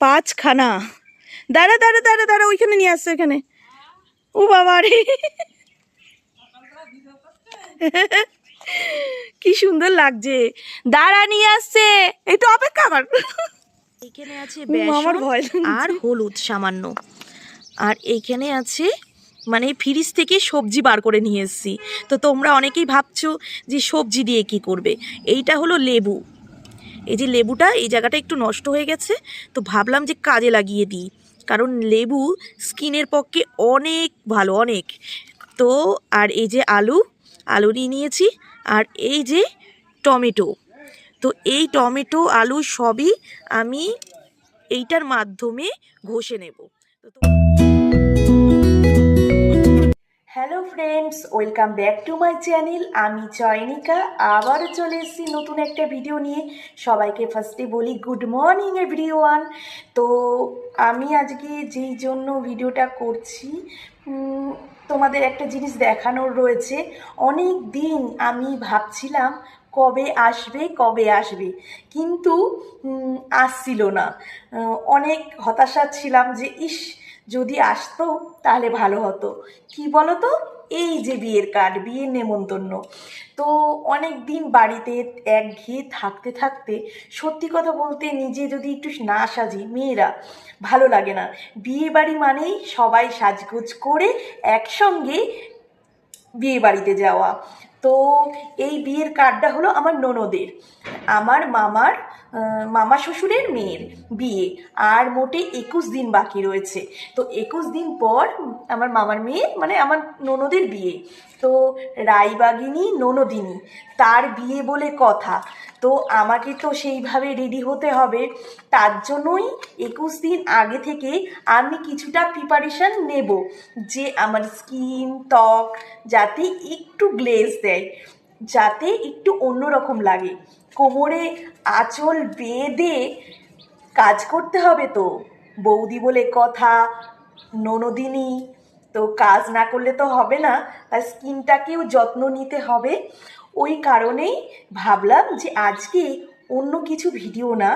পাঁচখানা। দাঁড়া দাঁড়া দাঁড়া দাঁড়া ওইখানে নিয়ে আসছে ওইখানে। ও বাবা রে। কি সুন্দর লাগছে। দাঁড়া নিয়ে আসছে। একটু অপেক্ষা কর। এখানে আছে আমার ভয় আর হলুদ সামান্য। আর এইখানে আছে মানে ফ্রিজ থেকে সবজি বার করে নিয়ে এসেছি। তো তোমরা অনেকেই ভাবছ যে সবজি দিয়ে কি করবে? এইটা হলো লেবু। এই যে লেবুটা, এই জায়গাটা একটু নষ্ট হয়ে গেছে, তো ভাবলাম যে কাজে লাগিয়ে দিই। কারণ লেবু স্কিনের পক্ষে অনেক ভালো, অনেক। তো আর এই যে আলু আলু নিয়ে নিয়েছি, আর এই যে টমেটো। তো এই টমেটো, আলু সবই আমি এইটার মাধ্যমে ঘষে নেব। তো তো- hello friends welcome back to my channel আমি চয়নিকা আবারও চলে এসেছি নতুন একটা ভিডিও নিয়ে। সবাইকে ফার্স্টে বলি গুড মর্নিং এভরিওয়ান তো আমি আজকে যেই জন্য ভিডিওটা করছি তোমাদের একটা জিনিস দেখানোর রয়েছে। অনেক দিন আমি ভাবছিলাম কবে আসবে কবে আসবে। কিন্তু আসছিল না। অনেক হতাশা ছিলাম যে, ইস যদি আসতো, তাহলে ভালো হতো। কি বলো তো এই যে বিয়ের কার্ড, বিয়ের নেমন্তন্ন। তো অনেক দিন বাড়িতে একঘেয়ে থাকতে থাকতে সত্যি কথা বলতে নিজে যদি একটু না সাজি, মেয়েরা, ভালো লাগে না। বিয়ে বাড়ি মানেই সবাই সাজগোজ করে একসঙ্গে বিয়ে বাড়িতে যাওয়া। তো এই বিয়ের কার্ডটা হলো আমার ননদের। আমার মামার মামা শ্বশুরের মেয়ের বিয়ে। আর মোটে একুশ দিন বাকি রয়েছে। তো একুশ দিন পর আমার মামার মেয়ে মানে আমার ননদের বিয়ে। তো রায়বাগিনী, ননদিনী, তার বিয়ে বলে কথা। তো আমাকে তো সেইভাবে রেডি হতে হবে। তার জন্যই একুশ দিন আগে থেকে আমি কিছুটা প্রিপারেশান নেব যে আমার স্কিন ত্বক, যাতে একটু গ্লেজ দেয়, যাতে একটু অন্যরকম লাগে। কোমরে আঁচল বেঁধে কাজ করতে হবে তো। বৌদি বলে কথা, ননদিনী, তো কাজ না করলে তো হবে না, তাই স্কিনটাকেও যত্ন নিতে হবে। ওই কারণেই ভাবলাম যে আজকে অন্য কিছু ভিডিও না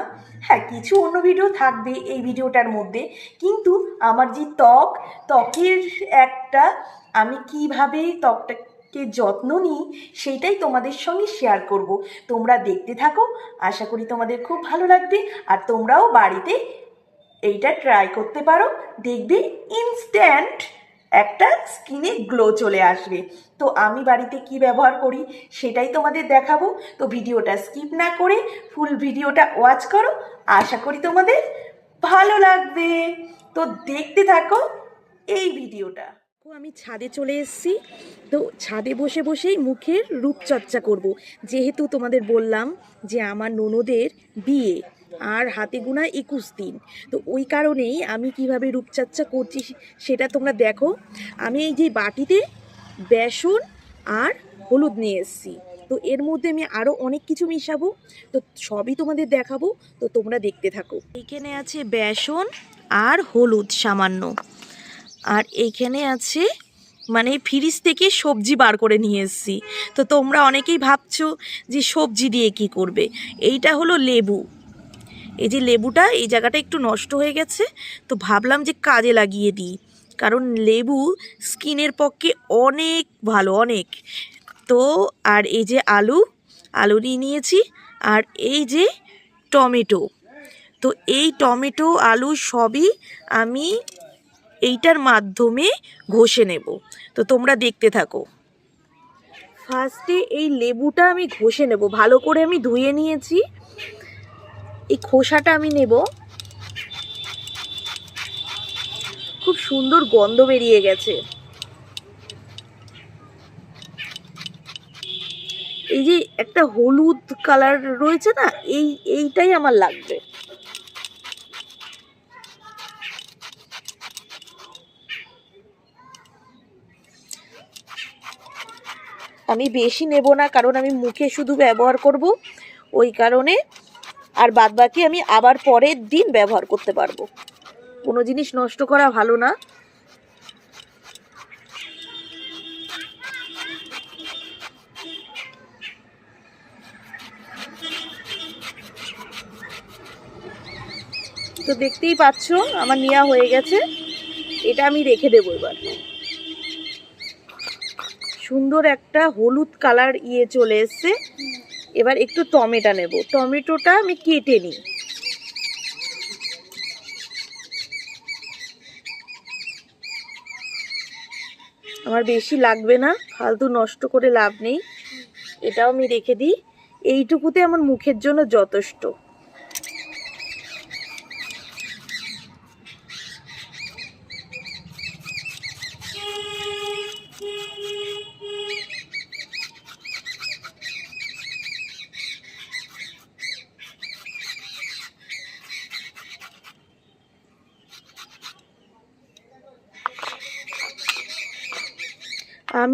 হ্যাঁ কিছু অন্য ভিডিও থাকবে এই ভিডিওটার মধ্যে। কিন্তু আমার যে ত্বক, ত্বকের একটা, আমি কীভাবে ত্বকটাকে যত্ন নিই, সেইটাই তোমাদের সঙ্গে শেয়ার করব। তোমরা দেখতে থাকো, আশা করি তোমাদের খুব ভালো লাগবে, আর তোমরাও বাড়িতে এইটা ট্রাই করতে পারো। দেখবে ইনস্ট্যান্ট একটা স্কিনে গ্লো চলে আসবে। তো আমি বাড়িতে কি ব্যবহার করি, সেটাই তোমাদের দেখাবো। তো ভিডিওটা স্কিপ না করে ফুল ভিডিওটা ওয়াচ করো, আশা করি তোমাদের ভালো লাগবে। তো দেখতে থাকো এই ভিডিওটা। দেখো, আমি ছাদে চলে এসেছি। তো ছাদে বসে বসেই মুখের রূপচর্চা করব। যেহেতু তোমাদের বললাম যে আমার ননদের বিয়ে আর হাতে গোনা একুশ দিন। তো ওই কারণেই আমি কীভাবে রূপচর্চা করছি সেটা তোমরা দেখো। আমি এই যে বাটিতে বেসন আর হলুদ নিয়ে এসেছি। তো এর মধ্যে আমি আরও অনেক কিছু মিশাবো। তো সবই তোমাদের দেখাবো। তো তোমরা দেখতে থাকো। এখানে আছে বেসন আর হলুদ সামান্য। আর এইখানে আছে মানে ফ্রিজ থেকে সবজি বার করে নিয়ে এসেছি। তো তোমরা অনেকেই ভাবছ যে সবজি দিয়ে কি করবে? এইটা হলো লেবু। এই যে লেবুটা, এই জায়গাটা একটু নষ্ট হয়ে গেছে, তো ভাবলাম যে কাজে লাগিয়ে দিই। কারণ লেবু স্কিনের পক্ষে অনেক ভালো, অনেক। তো আর এই যে আলু আলু নিয়ে নিয়েছি, আর এই যে টমেটো। তো এই টমেটো, আলু সবই আমি এইটার মাধ্যমে ঘষে নেব। তো তোমরা দেখতে থাকো। ফার্স্টে এই লেবুটা আমি ঘষে নেব। ভালো করে আমি ধুয়ে নিয়েছি। এই খোসাটা আমি নেব। খুব সুন্দর গন্ধ বেরিয়ে গেছে। এই যে একটা হলুদ কালার রয়েছে না, এই, এইটাই আমার লাগবে। আমি বেশি নেব না, কারণ আমি মুখে শুধু ব্যবহার করব। ওই কারণে আর বাদবাকি আমি আবার পরের দিন ব্যবহার করতে পারব। কোনো জিনিস নষ্ট করা ভালো না। তো দেখতেই পাচ্ছ, আমার নেওয়া হয়ে গেছে। এটা আমি রেখে দেবো এবার। সুন্দর একটা হলুদ কালার ইয়ে চলে এসছে। এবার একটু টমেটো নেব। টমেটোটা আমি কেটে নিই। আমার বেশি লাগবে না, ফালতু নষ্ট করে লাভ নেই। এটাও আমি রেখে দিই। এইটুকুতে আমার মুখের জন্য যথেষ্ট।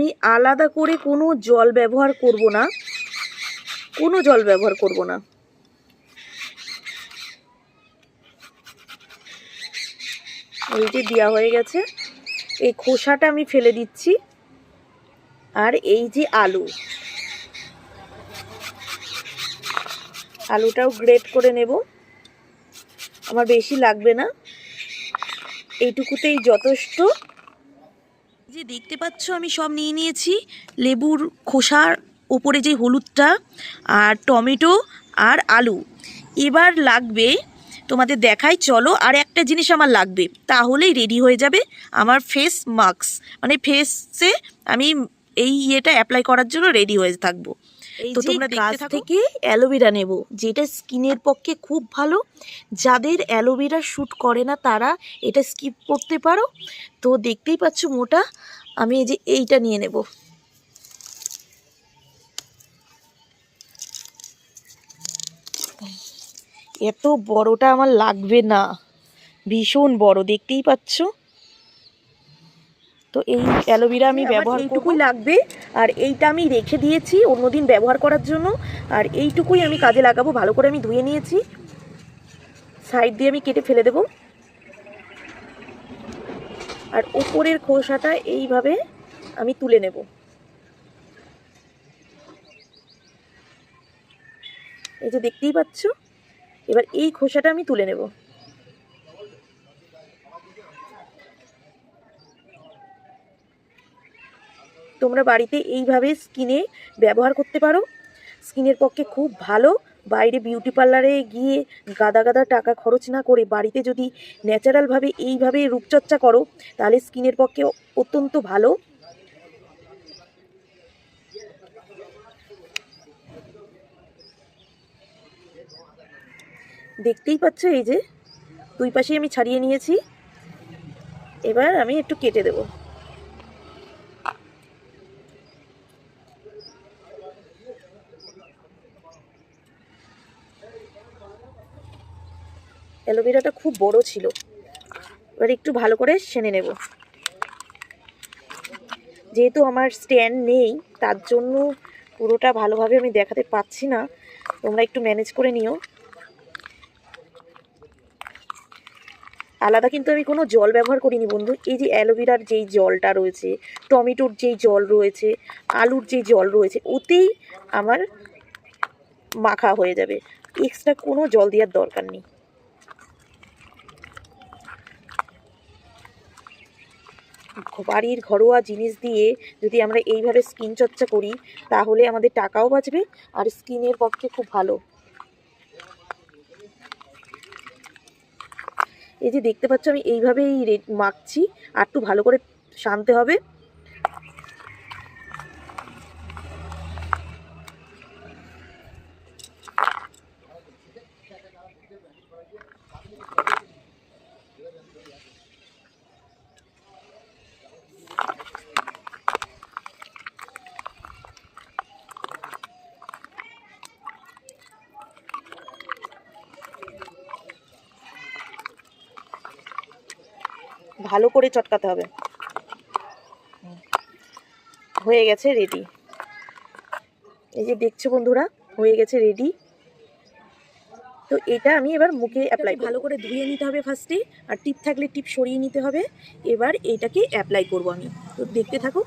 আমি আলাদা করে কোনো জল ব্যবহার করব না। কোনো জল ব্যবহার করব না। এই যে দেওয়া হয়ে গেছে, এই খোসাটা আমি ফেলে দিচ্ছি। আর এই যে আলু। আলুটাও গ্রেট করে নেব। আমার বেশি লাগবে না। এইটুকুতেই যথেষ্ট। যে দেখতে পাচ্ছ, আমি সব নিয়ে নিয়েছি। লেবুর খোসার ওপরে যে হলুদটা আর টমেটো আর আলু। এবার লাগবে, তোমাদের দেখাই, চলো আর একটা জিনিস আমার লাগবে। তাহলেই রেডি হয়ে যাবে আমার ফেস মাস্ক মানে ফেসে আমি এই ইয়েটা অ্যাপ্লাই করার জন্য রেডি হয়ে থাকব। তো তোমরা গাছ থেকে। অ্যালোভেরা নেব যেটা স্কিনের পক্ষে খুব ভালো। যাদের অ্যালোভেরা শ্যুট করে না তারা এটা স্কিপ করতে পারো। তো দেখতেই পাচ্ছ মোটা আমি এই যে এইটা নিয়ে নেব। এত বড়টা আমার লাগবে না। ভীষণ বড় দেখতেই পাচ্ছ? তো এই অ্যালোভেরা আমি ব্যবহার এইটুকুই লাগবে আর এইটা আমি রেখে দিয়েছি অন্যদিন ব্যবহার করার জন্য। আর এইটুকুই আমি কাজে লাগাবো ভালো করে আমি ধুয়ে নিয়েছি। সাইড দিয়ে আমি কেটে ফেলে দেব। আর ওপরের খোসাটা এইভাবে আমি তুলে নেব। এই যে দেখতেই পাচ্ছ? এবার এই খোসাটা আমি তুলে নেব। তোমরা বাড়িতে এইভাবে স্কিনে ব্যবহার করতে পারো। স্কিনের পক্ষে খুব ভালো। বাইরে বিউটি পার্লারে গিয়ে গাদা গাদা টাকা খরচ না করে বাড়িতে যদি ন্যাচারালভাবে এইভাবে রূপচর্চা করো, তাহলে স্কিনের পক্ষে অত্যন্ত ভালো। দেখতেই পাচ্ছ এই যে, দুই পাশেই আমি ছাড়িয়ে নিয়েছি। এবার আমি একটু কেটে দেবো। অ্যালোভেরাটা খুব বড় ছিল। এবার একটু ভালো করে সেনে নেব। যেহেতু আমার স্ট্যান্ড নেই, তার জন্য পুরোটা ভালোভাবে আমি দেখাতে পাচ্ছি না। তোমরা একটু ম্যানেজ করে নিও। আলাদা কিন্তু আমি কোনো জল ব্যবহার করিনি বন্ধু। এই যে অ্যালোভেরার যেই জলটা রয়েছে, টমেটোর যেই জল রয়েছে, আলুর যেই জল রয়েছে, ওতেই আমার মাখা হয়ে যাবে। এক্সট্রা কোনো জল দেওয়ার দরকার নেই। বাড়ির ঘরোয়া জিনিস দিয়ে যদি আমরা এইভাবে স্কিন চর্চা করি, তাহলে আমাদের টাকাও বাঁচবে আর স্কিনের পক্ষে খুব ভালো। এই যে দেখতে পাচ্ছ, আমি এইভাবেই মাখছি। আর একটু ভালো করে শানতে হবে। ভালো করে চটকাতে হবে। হয়ে গেছে রেডি এই যে দেখছ বন্ধুরা হয়ে গেছে রেডি তো এটা আমি এবার মুখে অ্যাপ্লাই ভালো করে ধুয়ে নিতে হবে ফার্স্টে আর টিপ থাকলে টিপ সরিয়ে নিতে হবে। এবার এটাকে অ্যাপ্লাই করব আমি। তো দেখতে থাকো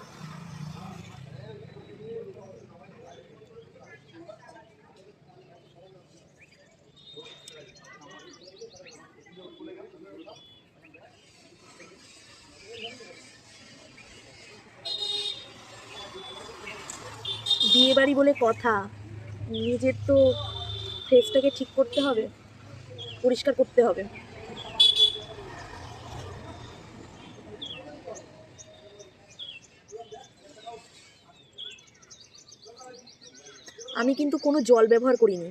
বাড়ি বলে কথা। নিজের তো ফেসটাকে ঠিক করতে হবে, পরিষ্কার করতে হবে। আমি কিন্তু কোনো জল ব্যবহার করিনি।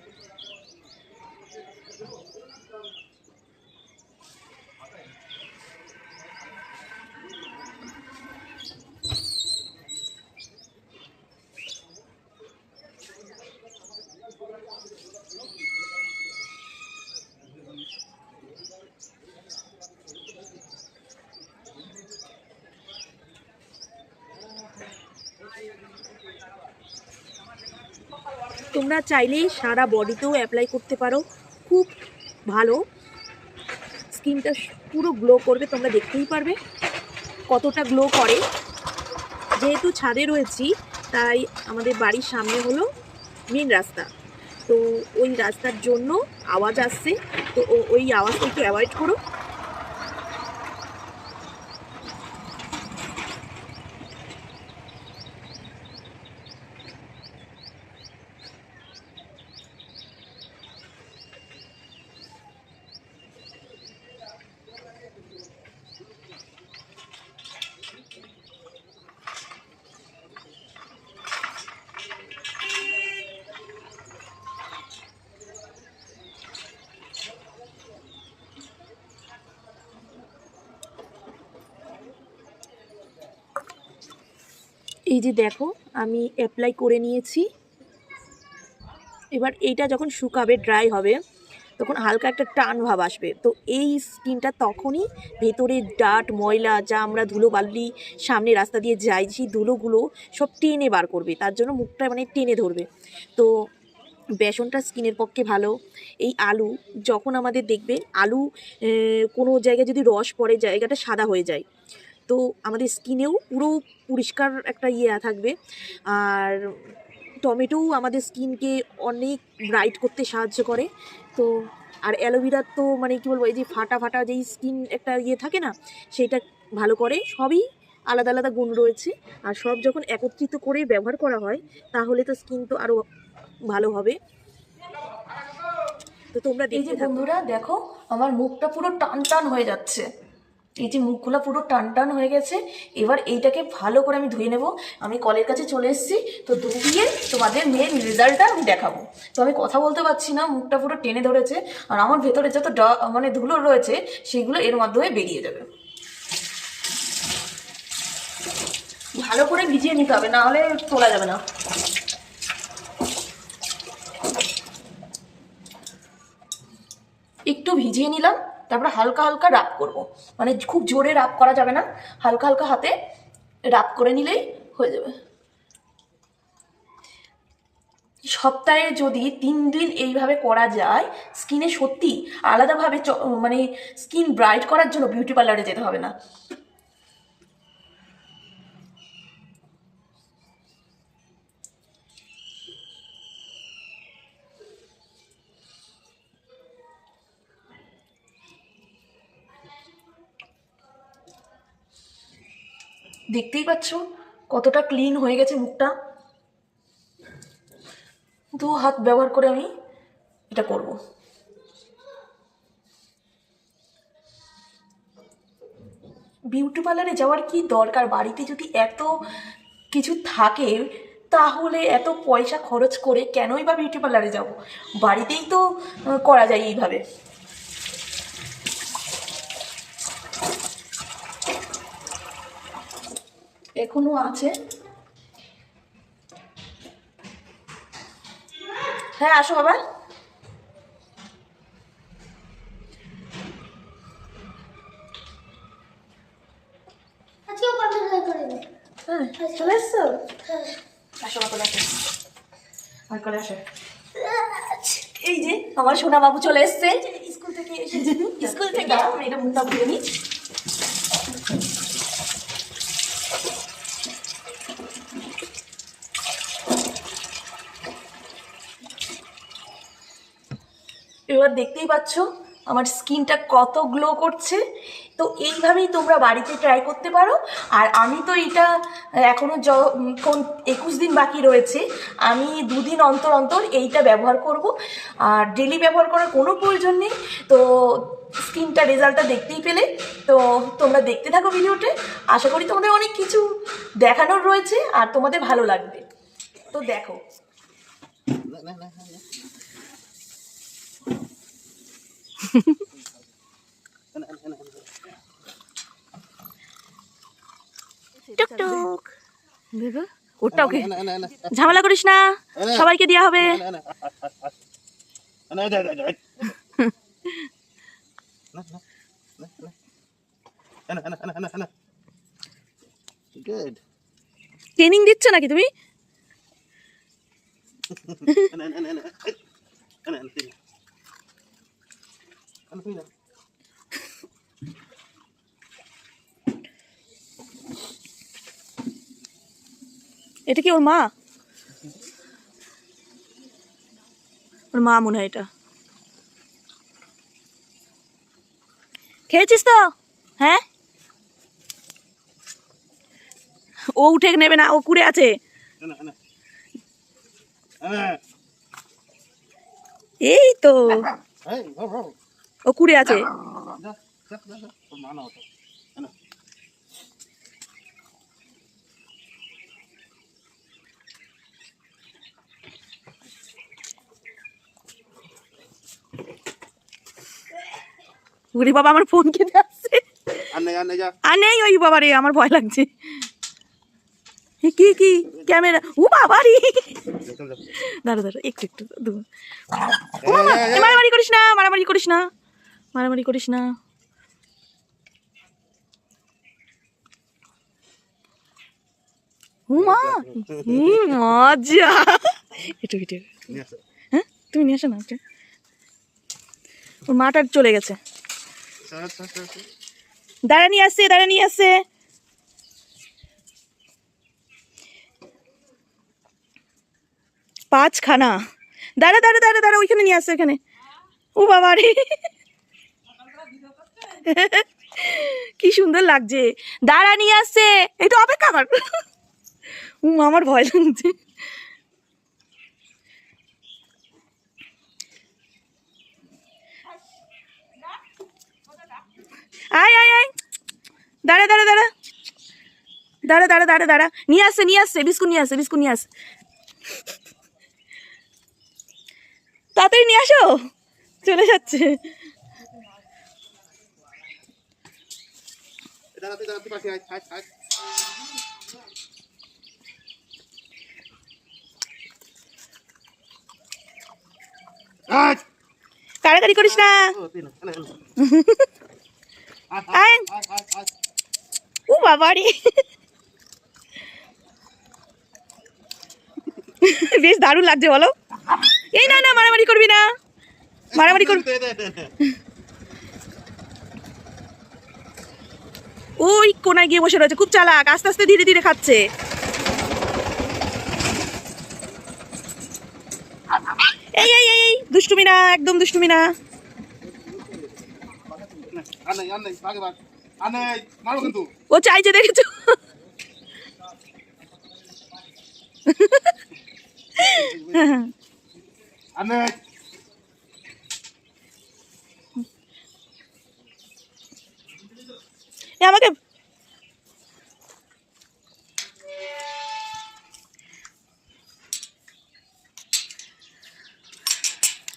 তোমরা চাইলেই সারা বডিতেও অ্যাপ্লাই করতে পারো। খুব ভালো। স্কিনটা পুরো গ্লো করবে, তোমরা দেখতেই পারবে কতটা গ্লো করে। যেহেতু ছাদে রয়েছি, তাই আমাদের বাড়ির সামনে হলো মেন রাস্তা। তো ওই রাস্তার জন্য আওয়াজ আসছে। তো ওই আওয়াজটা একটু অ্যাভয়েড করো। এই যে দেখো, আমি অ্যাপ্লাই করে নিয়েছি। এবার এইটা যখন শুকাবে ড্রাই হবে, তখন হালকা একটা টান ভাব আসবে। তো এই স্কিনটা তখনই ভেতরে ডাট ময়লা, যা আমরা ধুলো বালি সামনে রাস্তা দিয়ে যাই, সেই ধুলোগুলো সব টেনে বার করবে। তার জন্য মুখটা মানে টেনে ধরবে। তো বেসনটা স্কিনের পক্ষে ভালো। এই আলু, যখন আমাদের দেখবে আলু কোনো জায়গায় যদি রস পড়ে, জায়গাটা সাদা হয়ে যায়। তো আমাদের স্কিনেও পুরো পরিষ্কার একটা ইয়ে থাকবে। আর টমেটোও আমাদের স্কিনকে অনেক ব্রাইট করতে সাহায্য করে। তো আর অ্যালোভেরার তো মানে কী বলব এই যে ফাটা ফাটা যেই স্কিন একটা ইয়ে থাকে না সেটা ভালো করে সবই আলাদা আলাদা গুণ রয়েছে। আর সব যখন একত্রিত করে ব্যবহার করা হয় তাহলে তো স্কিন তো আরও ভালো হবে। তো তোমরা যে বন্ধুরা দেখো আমার মুখটা পুরো টান টান হয়ে যাচ্ছে। এই যে মুখগুলো পুরো টান টান হয়ে গেছে, এবার এইটাকে ভালো করে আমি ধুয়ে নেব। আমি কলের কাছে চলে এসেছি, তো ধুয়ে তোমাদের মেন রেজাল্টটা আমি দেখাবো। তো আমি কথা বলতে পারছি না, মুখটা পুরো টেনে ধরেছে, আর আমার ভেতরে যত মানে ধুলো রয়েছে, সেগুলো এর মাধ্যমে বেরিয়ে যাবে। ভালো করে ভিজিয়ে নিতে হবে, না হলে তোলা যাবে না। একটু ভিজিয়ে নিলাম তারপরে হালকা হালকা রাপ করব। মানে খুব জোরে রাপ করা যাবে না। হালকা হালকা হাতে রাপ করে নিলেই হয়ে যাবে। সপ্তাহে যদি তিন দিন এইভাবে করা যায় স্কিনে সত্যি আলাদাভাবে মানে স্কিন ব্রাইট করার জন্য বিউটি পার্লারে যেতে হবে না। দেখতেই পাচ্ছ কতটা ক্লিন হয়ে গেছে মুখটা। দু হাত ব্যবহার করে আমি এটা করব। বিউটি পার্লারে যাওয়ার কি দরকার? বাড়িতে যদি এত কিছু থাকে, তাহলে এত পয়সা খরচ করে কেনই বা বিউটি পার্লারে যাব? বাড়িতেই তো করা যায় এইভাবে। এখনও আছে। হ্যাঁ আসো বাবা। হ্যাঁ চলে এসছো? হ্যাঁ। আসো বাবা আর করে আসো। এই যে আমার সোনা বাবু চলে এসছে। স্কুল থেকে এসেছে। স্কুল থেকে এটা মুখটা ধুয়ে নিই। এবার দেখতেই পাচ্ছ আমার স্কিনটা কত গ্লো করছে। তো এইভাবেই তোমরা বাড়িতে ট্রাই করতে পারো। আর আমি তো এটা এখনও য, কোন একুশ দিন বাকি রয়েছে, আমি দুদিন অন্তর অন্তর এইটা ব্যবহার করব। আর ডেলি ব্যবহার করার কোনো প্রয়োজন নেই। তো স্কিনটা রেজাল্টটা দেখতেই পেলে। তো তোমরা দেখতে থাকো ভিডিওতে। আশা করি তোমাদের অনেক কিছু দেখানোর রয়েছে, আর তোমাদের ভালো লাগবে। তো দেখো। টুকটুক ওটা ওকে ঝামেলা করিস না সবাইকে দেওয়া হবে. ট্রেনিং দিচ্ছ নাকি তুমি এটা কি ওর মা? ওর মা মনে হয় এটা। খেয়েছিস তো? হ্যাঁ? ও উঠে নেবে না ও কুড়ে আছে। এই তো. ও কুড়ে আছে। উরি বাবা আমার ফোন কেটে আসছে। আর নেই ওই বাবা রে আমার ভয় লাগছে। কি কি? ক্যামেরা। ও বাবা রে। দাঁড়া দাঁড়া একটু একটু মারামারি করিস না মারামারি করিস না। মারামারি করিস না। উমা হুম, মজা একটু একটু হ্যাঁ তুমি নিয়ে আসো না ওর মাটা চলে গেছে। দাঁড়া নিয়ে আসছে দাঁড়া নিয়ে আসছে পাঁচখানা। দাঁড়া দাঁড়া দাঁড়া দাঁড়া ওইখানে নিয়ে আসছে ওইখানে। ও বাবা রে। কি সুন্দর লাগছে। দাঁড়া, নিয়ে আসছে। তো অপেক্ষা কর? আমার ভয় লাগছে। আয় আয় আয়। দাঁড়া দাঁড়া দাঁড়া। দাঁড়া দাঁড়া দাঁড়া দাঁড়া। নিয়ে আসছে নিয়ে আসছে। বিস্কুট নিয়ে আসছে, বিস্কুট নিয়ে আসছে। তাড়াতাড়ি নিয়ে আসো। চলে যাচ্ছে। দাঁড়া, তুই দাঁড়া, তুই পাশে আয়, আয়, আয়। আয়। করিস না ও, তুই না, এনে, এনে। আয়, আয়। আয়, আয়, আয়, আয়। ও বাবা রে বেশ দারুণ লাগছে বলো এই না না মারামারি করবি না মারামারি করবি দে, দে, দে, দে। ওই কোনায় গিয়ে বসে রয়েছে, খুব চালাক, আস্তে আস্তে ধীরে ধীরে খাচ্ছে। এই এই এই দুষ্টুমি না, একদম দুষ্টুমি না। ও চাইছে দেখেছ? আর নেই। এ আমাকে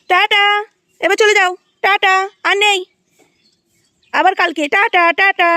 টাটা। এবার চলে যাও। টাটা। আর নেই। আবার কালকে। Tata tata.